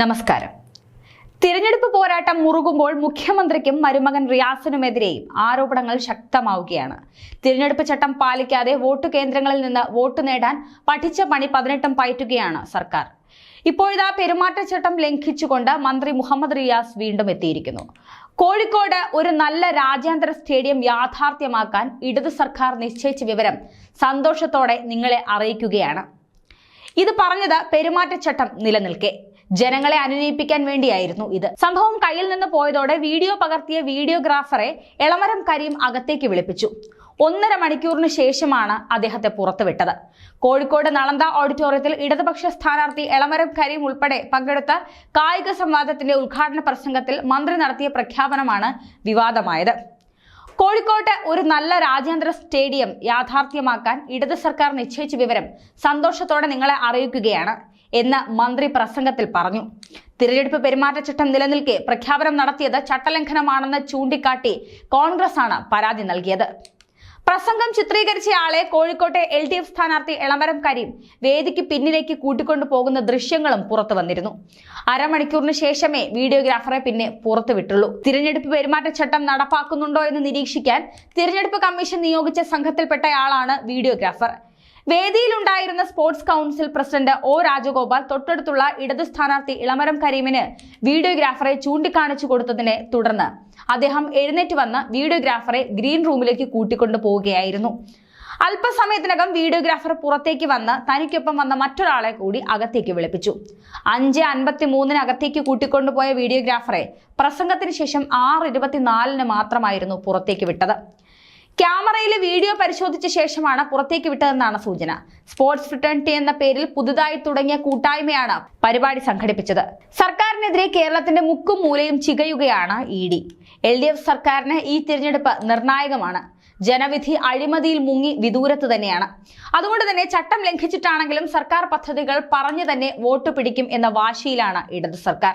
നമസ്കാരം. തിരഞ്ഞെടുപ്പ് പോരാട്ടം മുറുകുമ്പോൾ മുഖ്യമന്ത്രിക്കും മരുമകൻ റിയാസിനുമെതിരെയും ആരോപണങ്ങൾ ശക്തമാവുകയാണ്. തിരഞ്ഞെടുപ്പ് ചട്ടം പാലിക്കാതെ വോട്ട് കേന്ദ്രങ്ങളിൽ നിന്ന് വോട്ട് നേടാൻ പഠിച്ച പണി പതിനെട്ടും പയറ്റുകയാണ് സർക്കാർ. ഇപ്പോഴിതാ പെരുമാറ്റച്ചട്ടം ലംഘിച്ചുകൊണ്ട് മന്ത്രി മുഹമ്മദ് റിയാസ് വീണ്ടും എത്തിയിരിക്കുന്നു. കോഴിക്കോട് ഒരു നല്ല രാജ്യാന്തര സ്റ്റേഡിയം യാഥാർത്ഥ്യമാക്കാൻ ഇടതു സർക്കാർ നിശ്ചയിച്ച വിവരം സന്തോഷത്തോടെ നിങ്ങളെ അറിയിക്കുകയാണ്. ഇത് പറഞ്ഞത് പെരുമാറ്റച്ചട്ടം നിലനിൽക്കെ. ജനങ്ങളെ അനുനയിപ്പിക്കാൻ വേണ്ടിയായിരുന്നു ഇത്. സംഭവം കയ്യിൽ നിന്ന് പോയതോടെ വീഡിയോ പകർത്തിയ വീഡിയോഗ്രാഫറെ എളമരം കരീം അകത്തേക്ക് വിളിപ്പിച്ചു. ഒന്നര മണിക്കൂറിന് ശേഷമാണ് അദ്ദേഹത്തെ പുറത്തുവിട്ടത്. കോഴിക്കോട് നളന്ദ ഓഡിറ്റോറിയത്തിൽ ഇടതുപക്ഷ സ്ഥാനാർത്ഥി എളമരം കരീം ഉൾപ്പെടെ പങ്കെടുത്ത കായിക സംവാദത്തിന്റെ ഉദ്ഘാടന പ്രസംഗത്തിൽ മന്ത്രി നടത്തിയ പ്രഖ്യാപനമാണ് വിവാദമായത്. കോഴിക്കോട്ട് ഒരു നല്ല രാജ്യാന്തര സ്റ്റേഡിയം യാഥാർത്ഥ്യമാക്കാൻ ഇടത് സർക്കാർ നിശ്ചയിച്ച വിവരം സന്തോഷത്തോടെ നിങ്ങളെ അറിയിക്കുകയാണ് എന്ന് മന്ത്രി പ്രസംഗത്തിൽ പറഞ്ഞു. തിരഞ്ഞെടുപ്പ് പെരുമാറ്റച്ചട്ടം നിലനിൽക്കെ പ്രഖ്യാപനം നടത്തിയത് ചട്ടലംഘനമാണെന്ന് ചൂണ്ടിക്കാട്ടി കോൺഗ്രസ് ആണ് പരാതി നൽകിയത്. പ്രസംഗം ചിത്രീകരിച്ചയാളെ കോഴിക്കോട്ടെ എൽ ഡി എഫ് സ്ഥാനാർത്ഥി എളമരം കരീം വേദിക്ക് പിന്നിലേക്ക് കൂട്ടിക്കൊണ്ടു പോകുന്ന ദൃശ്യങ്ങളും പുറത്തു വന്നിരുന്നു. അരമണിക്കൂറിന് ശേഷമേ വീഡിയോഗ്രാഫറെ പിന്നെ പുറത്തു വിട്ടുള്ളൂ. തിരഞ്ഞെടുപ്പ് പെരുമാറ്റച്ചട്ടം നടപ്പാക്കുന്നുണ്ടോ എന്ന് നിരീക്ഷിക്കാൻ തിരഞ്ഞെടുപ്പ് കമ്മീഷൻ നിയോഗിച്ച സംഘത്തിൽപ്പെട്ടയാളാണ് videographer. വേദിയിലുണ്ടായിരുന്ന sports council president O Rajagopal തൊട്ടടുത്തുള്ള ഇടതു സ്ഥാനാർത്ഥി ഇളമരം കരീമിന് വീഡിയോഗ്രാഫറെ ചൂണ്ടിക്കാണിച്ചു കൊടുത്തതിനെ തുടർന്ന് അദ്ദേഹം എഴുന്നേറ്റ് വന്ന് വീഡിയോഗ്രാഫറെ ഗ്രീൻ റൂമിലേക്ക് കൂട്ടിക്കൊണ്ടു പോവുകയായിരുന്നു. അല്പസമയത്തിനകം വീഡിയോഗ്രാഫർ പുറത്തേക്ക് വന്ന് തനിക്കൊപ്പം വന്ന മറ്റൊരാളെ കൂടി അകത്തേക്ക് വിളിപ്പിച്ചു. അഞ്ച് അൻപത്തി മൂന്നിന് അകത്തേക്ക് കൂട്ടിക്കൊണ്ടുപോയ വീഡിയോഗ്രാഫറെ പ്രസംഗത്തിന് ശേഷം ആറ് ഇരുപത്തിനാലിന് മാത്രമായിരുന്നു പുറത്തേക്ക് വിട്ടത്. ക്യാമറയിലെ വീഡിയോ പരിശോധിച്ച ശേഷമാണ് പുറത്തേക്ക് വിട്ടതെന്നാണ് സൂചന. സ്പോർട്സ് ഫ്രിട്ടേണിറ്റി എന്ന പേരിൽ പുതുതായി തുടങ്ങിയ കൂട്ടായ്മയാണ് പരിപാടി സംഘടിപ്പിച്ചത്. സർക്കാരിനെതിരെ കേരളത്തിന്റെ മുക്കും മൂലയും ചികയുകയാണ് E D. L D F സർക്കാരിന് ഈ തിരഞ്ഞെടുപ്പ് നിർണായകമാണ്. ജനവിധി അഴിമതിയിൽ മുങ്ങി വിദൂരത്ത് തന്നെയാണ്. അതുകൊണ്ട് തന്നെ ചട്ടം ലംഘിച്ചിട്ടാണെങ്കിലും സർക്കാർ പദ്ധതികൾ പറഞ്ഞു തന്നെ വോട്ട് പിടിക്കും എന്ന വാശിയിലാണ് ഇടത് സർക്കാർ.